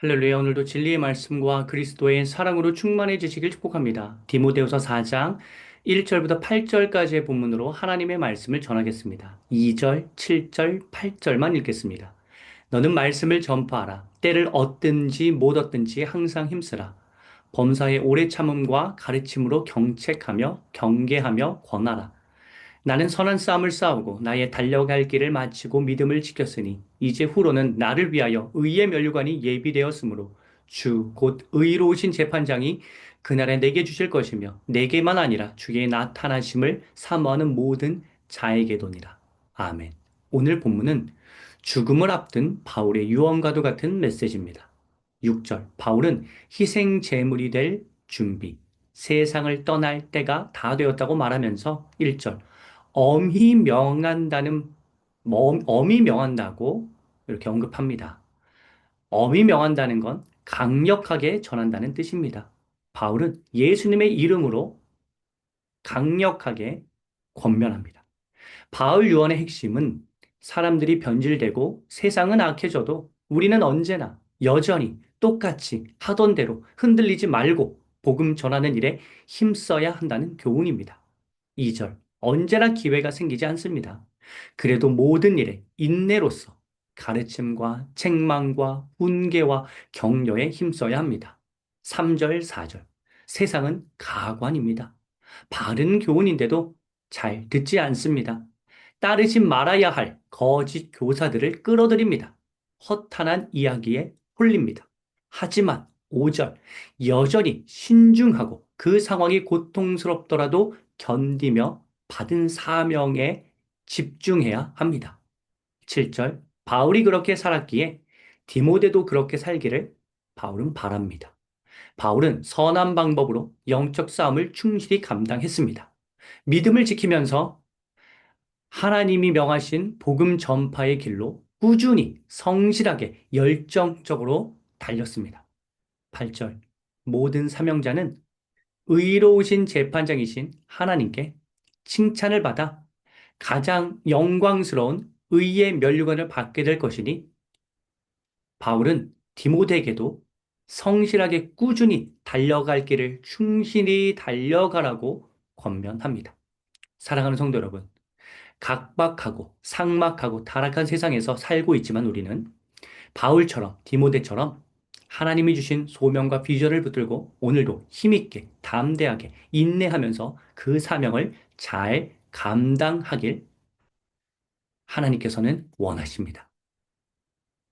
할렐루야, 오늘도 진리의 말씀과 그리스도의 사랑으로 충만해지시길 축복합니다. 디모데후서 4장 1절부터 8절까지의 본문으로 하나님의 말씀을 전하겠습니다. 2절, 7절, 8절만 읽겠습니다. 너는 말씀을 전파하라. 때를 얻든지 못 얻든지 항상 힘쓰라. 범사의 오래 참음과 가르침으로 경책하며 경계하며 권하라. 나는 선한 싸움을 싸우고 나의 달려갈 길을 마치고 믿음을 지켰으니 이제 후로는 나를 위하여 의의 면류관이 예비되었으므로 주 곧 의로우신 재판장이 그날에 내게 주실 것이며 내게만 아니라 주의 나타나심을 사모하는 모든 자에게도니라. 아멘. 오늘 본문은 죽음을 앞둔 바울의 유언과도 같은 메시지입니다. 6절. 바울은 희생 제물이 될 준비, 세상을 떠날 때가 다 되었다고 말하면서 1절. 엄히 명한다는 뭐, 엄히 명한다고 이렇게 언급합니다. 엄히 명한다는 건 강력하게 전한다는 뜻입니다. 바울은 예수님의 이름으로 강력하게 권면합니다. 바울 유언의 핵심은 사람들이 변질되고 세상은 악해져도 우리는 언제나 여전히 똑같이 하던 대로 흔들리지 말고 복음 전하는 일에 힘써야 한다는 교훈입니다. 2절. 언제나 기회가 생기지 않습니다. 그래도 모든 일에 인내로서 가르침과 책망과 훈계와 격려에 힘써야 합니다. 3절, 4절. 세상은 가관입니다. 바른 교훈인데도 잘 듣지 않습니다. 따르지 말아야 할 거짓 교사들을 끌어들입니다. 허탄한 이야기에 홀립니다. 하지만 5절, 여전히 신중하고 그 상황이 고통스럽더라도 견디며 받은 사명에 집중해야 합니다. 7절, 바울이 그렇게 살았기에 디모데도 그렇게 살기를 바울은 바랍니다. 바울은 선한 방법으로 영적 싸움을 충실히 감당했습니다. 믿음을 지키면서 하나님이 명하신 복음 전파의 길로 꾸준히 성실하게 열정적으로 달렸습니다. 8절, 모든 사명자는 의로우신 재판장이신 하나님께 칭찬을 받아 가장 영광스러운 의의 면류관을 받게 될 것이니 바울은 디모데에게도 성실하게 꾸준히 달려갈 길을 충실히 달려가라고 권면합니다. 사랑하는 성도 여러분, 각박하고 삭막하고 타락한 세상에서 살고 있지만 우리는 바울처럼 디모데처럼 하나님이 주신 소명과 비전을 붙들고 오늘도 힘있게 담대하게 인내하면서 그 사명을 잘 감당하길 하나님께서는 원하십니다.